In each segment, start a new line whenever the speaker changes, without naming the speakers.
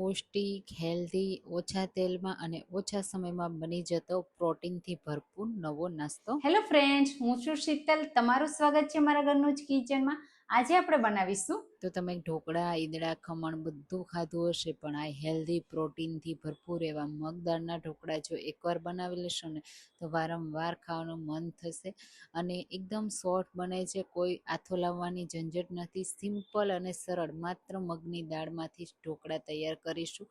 પૌષ્ટિક, હેલ્ધી, ઓછા તેલમાં અને ઓછા સમયમાં બની જતો પ્રોટીનથી ભરપૂર નવો નાસ્તો.
હેલો ફ્રેન્ડ્સ હું છું શીતલ. તમારું સ્વાગત છે મારા ઘરનું જ કિચનમાં આજે આપણે બનાવીશું.
તો તમે ઢોકળા, ઈદડા, ખમણ બધું ખાધું હશે, પણ આ હેલ્ધી પ્રોટીનથી ભરપૂર એવા મગદાળના ઢોકળા જો એકવાર બનાવી લેશો ને, તો વારંવાર ખાવાનું મન થશે. અને એકદમ સોફ્ટ બને છે, કોઈ આથો લાવવાની ઝંઝટ નથી. સિમ્પલ અને સરળ, માત્ર મગની દાળમાંથી જ ઢોકળા તૈયાર કરીશું.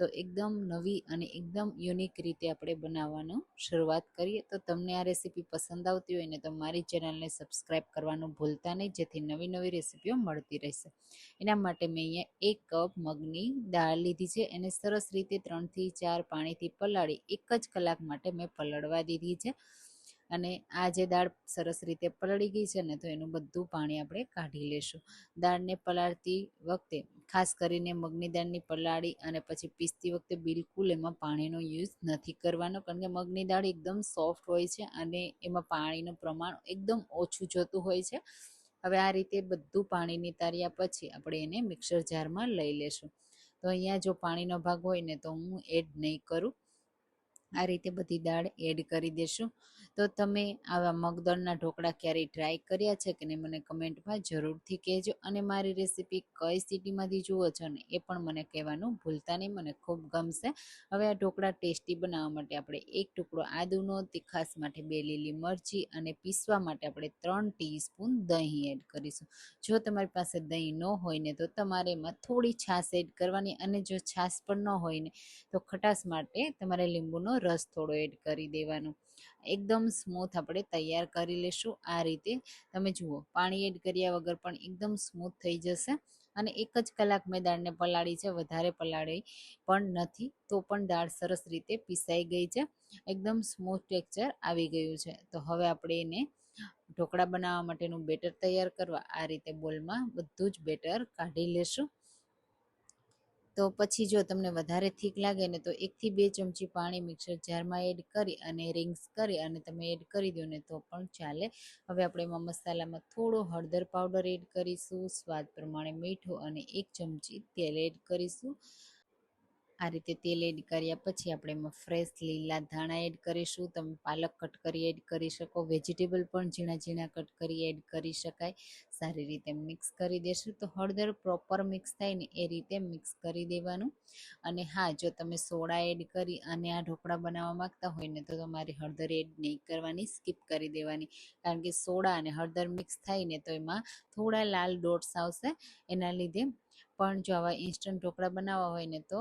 તો એકદમ નવી અને એકદમ યુનિક રીતે આપણે બનાવવાનું શરૂઆત કરીએ. તો તમને આ રેસીપી પસંદ આવતી હોય ને તો મારી ચેનલને સબસ્ક્રાઈબ કરવાનું ભૂલતા નહીં, જેથી નવી નવી રેસીપીઓ મળતી રહેશે. એના માટે મેં અહીંયા એક કપ મગની દાળ લીધી છે. એને સરસ રીતે ત્રણથી ચાર પાણીથી પલાળી એક જ કલાક માટે મેં પલળવા દીધી છે. અને આ જે દાળ સરસ રીતે પલળી ગઈ છે ને, તો એનું બધું પાણી આપણે કાઢી લેશું. દાળને પલાળતી વખતે, ખાસ કરીને મગની દાળની પલાળી અને પછી પીસતી વખતે બિલકુલ એમાં પાણીનો યુઝ નથી કરવાનો, કારણ કે મગની દાળ એકદમ સોફ્ટ હોય છે અને એમાં પાણીનું પ્રમાણ એકદમ ઓછું જતું હોય છે. હવે આ રીતે બધું પાણી નિતાર્યા પછી આપણે એને મિક્સર જારમાં લઈ લેશું. તો અહીંયા જો પાણીનો ભાગ હોય ને, તો હું એડ નહીં કરું. આ રીતે બધી દાળ એડ કરી દેશું. તો તમે આવા મગદળના ઢોકળા ક્યારેય ટ્રાય કર્યા છે કે નહીં, મને કમેન્ટમાં જરૂરથી કહેજો. અને મારી રેસીપી કઈ સિટીમાંથી જુઓ છો ને, એ પણ મને કહેવાનું ભૂલતા નહીં, મને ખૂબ ગમશે. હવે આ ઢોકળા ટેસ્ટી બનાવવા માટે આપણે એક ટુકડો આદુનો તીખાસ માટે બે લીલી મરચી અને પીસવા માટે આપણે ત્રણ ટીસ્પૂન દહીં એડ કરીશું. જો તમારી પાસે દહીં ન હોય ને, તો તમારે એમાં થોડી છાશ એડ કરવાની અને જો છાશ પણ ન હોય ને, તો ખટાશ માટે તમારે લીંબુનો રસ થોડો એડ કરી દેવાનો. એકદમ સ્મૂથ આપણે તૈયાર કરી લેશું આ રીતે. તમે જુઓ, પાણી એડ કર્યા વગર પણ એકદમ સ્મૂથ થઈ જશે અને એક જ કલાક મેં દાળને પલાળી છે, વધારે પલાળી પણ નથી, તો પણ દાળ સરસ રીતે પીસાઈ ગઈ છે. એકદમ સ્મૂથ ટેક્સચર આવી ગયું છે. તો હવે આપણે એને ઢોકળા બનાવવા માટેનું બેટર તૈયાર કરવા આ રીતે બોલમાં બધું જ બેટર કાઢી લેશું. તો પછી જો તમને વધારે થીક લાગે ને, તો એકથી બે ચમચી પાણી મિક્સર જારમાં એડ કરી અને રિંગ્સ કરી અને તમે એડ કરી દો ને, તો પણ ચાલે. હવે આપણે એમાં મસાલામાં થોડો હળદર પાવડર એડ કરીશું, સ્વાદ પ્રમાણે મીઠું અને એક ચમચી તેલ એડ કરીશું. આ રીતે તેલ એડ કર્યા પછી આપણે એમાં ફ્રેશ લીલા ધાણા એડ કરીશું. તમે પાલક કટ કરી એડ કરી શકો. વેજીટેબલ પણ ઝીણા ઝીણા કટ કરી એડ કરી શકાય. સારી રીતે મિક્સ કરી દેશું. તો હળદર પ્રોપર મિક્સ થાય ને એ રીતે મિક્સ કરી દેવાનું. અને હા, જો તમે સોડા એડ કરી અને આ ઢોકળા બનાવવા માંગતા હોય ને તો તમારે હળદર એડ નહીં કરવાની. સ્કીપ કરી દેવાની. કારણ કે સોડા અને હળદર મિક્સ થાય ને તો એમાં થોડા લાલ ડોટ્સ આવશે. એના લીધે પણ જો આવા ઇન્સ્ટન્ટ ઢોકળા બનાવવા હોય ને તો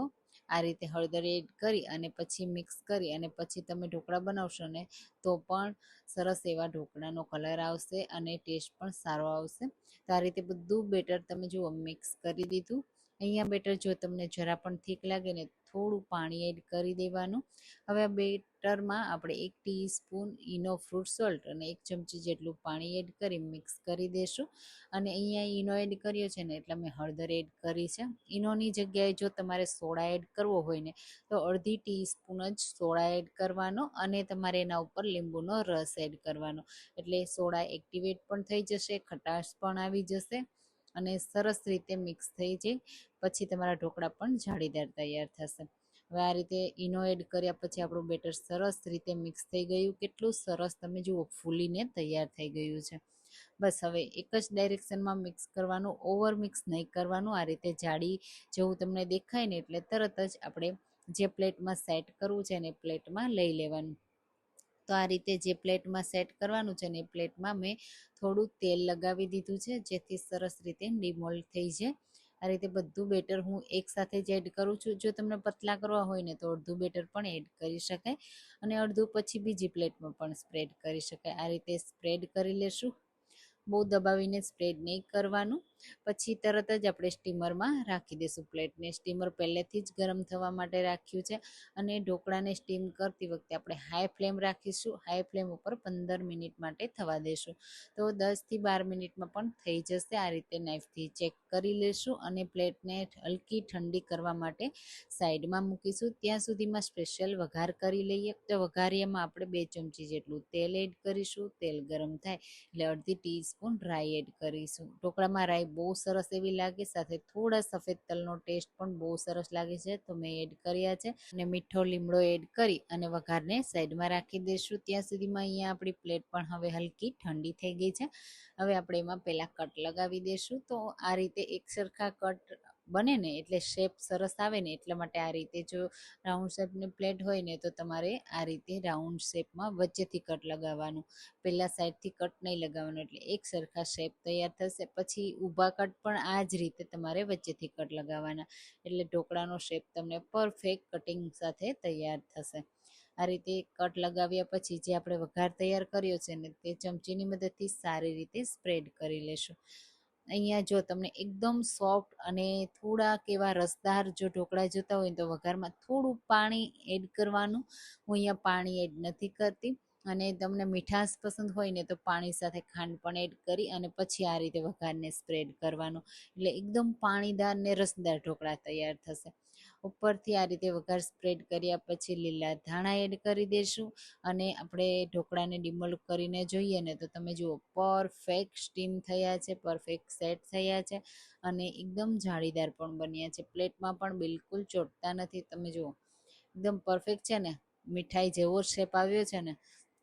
આ રીતે હળદર એડ કરી અને પછી મિક્સ કરી અને પછી તમે ઢોકળા બનાવશો ને, તો પણ સરસ એવા ઢોકળાનો કલર આવશે અને ટેસ્ટ પણ સારો આવશે. તો આ રીતે બધું બેટર તમે જુઓ મિક્સ કરી દીધું. અહીંયા બેટર જો તમને જરા પણ ઠીક લાગે ને થોડું પાણી એડ કરી દેવાનું. હવે આ બેટરમાં આપણે એક ટીસ્પૂન ઈનો ફ્રૂટ સોલ્ટ અને એક ચમચી જેટલું પાણી એડ કરી મિક્સ કરી દઈશું અને અહીંયા ઈનો એડ કર્યો છે ને એટલે મેં હળદર એડ કરી છે. ઈનોની જગ્યાએ જો તમારે સોડા એડ કરવો હોય ને તો અડધી ટીસ્પૂન જ સોડા એડ કરવાનો અને તમારે એના ઉપર લીંબુનો રસ એડ કરવાનો. એટલે સોડા એક્ટિવેટ પણ થઈ જશે, ખટાશ પણ આવી જશે. અને સરસ રીતે મિક્સ થઈ જાય. પછી તમારા ઢોકળા પણ જાળીદાર તૈયાર થશે. હવે આ રીતે ઈનો એડ કર્યા પછી આપણું બેટર સરસ રીતે મિક્સ થઈ ગયું. કેટલું સરસ તમે જુઓ, ફૂલીને તૈયાર થઈ ગયું છે. બસ હવે એક જ ડાયરેક્શનમાં મિક્સ કરવાનું ઓવર મિક્સ નહીં કરવાનું. આ રીતે જાડી જેવું તમને દેખાય ને એટલે તરત જ આપણે જે પ્લેટમાં સેટ કરવું છે ને પ્લેટમાં લઈ લેવાનું. તો આ રીતે જે પ્લેટમાં સેટ કરવાનું છે ને એ પ્લેટમાં મેં થોડું તેલ લગાવી દીધું છે, જેથી સરસ રીતે ડિમોલ્ડ થઈ જાય. આ રીતે બધું બેટર હું એકસાથે જ એડ કરું છું. જો તમને પતલા કરવા હોય ને તો અડધું બેટર પણ એડ કરી શકાય અને અડધું પછી બીજી પ્લેટમાં પણ સ્પ્રેડ કરી શકાય. આ રીતે સ્પ્રેડ કરી લેશું. બહુ દબાવીને સ્પ્રેડ નહીં કરવાનું. પછી તરત જ આપણે સ્ટીમરમાં રાખી દઈશું પ્લેટને. સ્ટીમર પહેલેથી જ ગરમ થવા માટે રાખ્યું છે અને ઢોકળાને સ્ટીમ કરતી વખતે આપણે હાઈ ફ્લેમ રાખીશું. હાઈ ફ્લેમ ઉપર પંદર મિનિટ માટે થવા દઈશું. તો દસથી બાર મિનિટમાં પણ થઈ જશે. આ રીતે નાઇફથી ચેક કરી લેશું અને પ્લેટને હલકી ઠંડી કરવા માટે સાઈડમાં મૂકીશું. ત્યાં સુધીમાં સ્પેશિયલ વઘાર કરી લઈએ. તો વઘારિયામાં આપણે બે ચમચી જેટલું તેલ એડ કરીશું. તેલ ગરમ થાય એટલે અડધી ટીસ્પૂન રાઈ એડ કરીશું. ઢોકળામાં રાઈ બહુ સરસ એવી લાગે, સાથે થોડા સફેદ તલનો ટેસ્ટ પણ બહુ સરસ લાગે છે, તો મેં એડ કર્યા છે. અને મીઠો લીમડો એડ કરી અને વઘારને સાઈડમાં રાખી દઈશું. ત્યાં સુધીમાં અહીંયા આપણી પ્લેટ પણ હવે હલકી ઠંડી થઈ ગઈ છે. હવે આપણે એમાં પહેલાં કટ લગાવી દઈશું. તો આ રીતે એક સરખા કટ બને ને, એટલે શેપ સરસ આવે ને, એટલા માટે આ રીતે જો રાઉન્ડ શેપની પ્લેટ હોય ને, તો તમારે આ રીતે રાઉન્ડ શેપમાં વચ્ચેથી કટ લગાવવાનું. પહેલાં સાઈડથી કટ નહીં લગાવવાનું, એટલે એક સરખા શેપ તૈયાર થશે. પછી ઊભા કટ પણ આ જ રીતે તમારે વચ્ચેથી કટ લગાવવાના. એટલે ઢોકળાનો શેપ તમને પરફેક્ટ કટિંગ સાથે તૈયાર થશે. આ રીતે કટ લગાવ્યા પછી જે આપણે વઘાર તૈયાર કર્યો છે ને, તે ચમચીની મદદથી સારી રીતે સ્પ્રેડ કરી લેશું. અહીંયા જો તમને એકદમ સોફ્ટ અને થોડાક એવા રસદાર જો ઢોકળા જોતા હોય તો વઘારમાં થોડું પાણી એડ કરવાનું. હું અહીંયા પાણી એડ નથી કરતી અને તમને મીઠાશ પસંદ હોય ને તો પાણી સાથે ખાંડ પણ એડ કરી અને પછી આ રીતે વઘારને સ્પ્રેડ કરવાનું. એટલે એકદમ પાણીદાર ને રસદાર ઢોકળા તૈયાર થશે. ઉપરથી આ રીતે વઘાર સ્પ્રેડ કર્યા પછી લીલા ધાણા એડ કરી દઈશું અને આપણે ઢોકળાને ડિમોલ્ડ કરીને જોઈએ ને તો તમે જુઓ પરફેક્ટ સ્ટીમ થયા છે પરફેક્ટ સેટ થયા છે અને એકદમ જાળીદાર પણ બન્યા છે. પ્લેટમાં પણ બિલકુલ ચોટતા નથી. તમે જુઓ, એકદમ પરફેક્ટ છે ને? મીઠાઈ જેવો શેપ આવ્યો છે ને?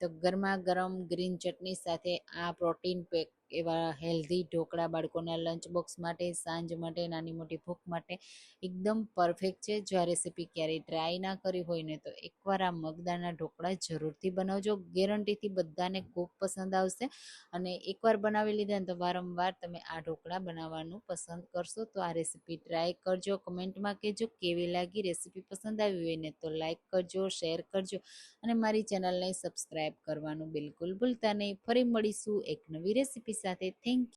તો ગરમા ગરમ ગ્રીન ચટણી સાથે આ પ્રોટીન પેક એવા હેલ્ધી ઢોકળા બાળકોના લંચ બોક્સ માટે, સાંજ માટે, નાની મોટી ભૂખ માટે એકદમ પરફેક્ટ છે. જો આ રેસીપી ક્યારેય ટ્રાય ના કરી હોય ને તો એકવાર આ મગદાળના ઢોકળા જરૂરથી બનાવજો. ગેરંટીથી બધાને ખૂબ પસંદ આવશે. અને એકવાર બનાવી લીધા ને તો વારંવાર તમે આ ઢોકળા બનાવવાનું પસંદ કરશો. તો આ રેસીપી ટ્રાય કરજો. કમેન્ટમાં કહેજો કેવી લાગી રેસીપી પસંદ આવી હોય ને તો લાઇક કરજો શેર કરજો. અને મારી ચેનલને સબસ્ક્રાઈબ કરવાનું બિલકુલ ભૂલતા નહીં. ફરી મળીશું એક નવી રેસીપી સાથે થેન્ક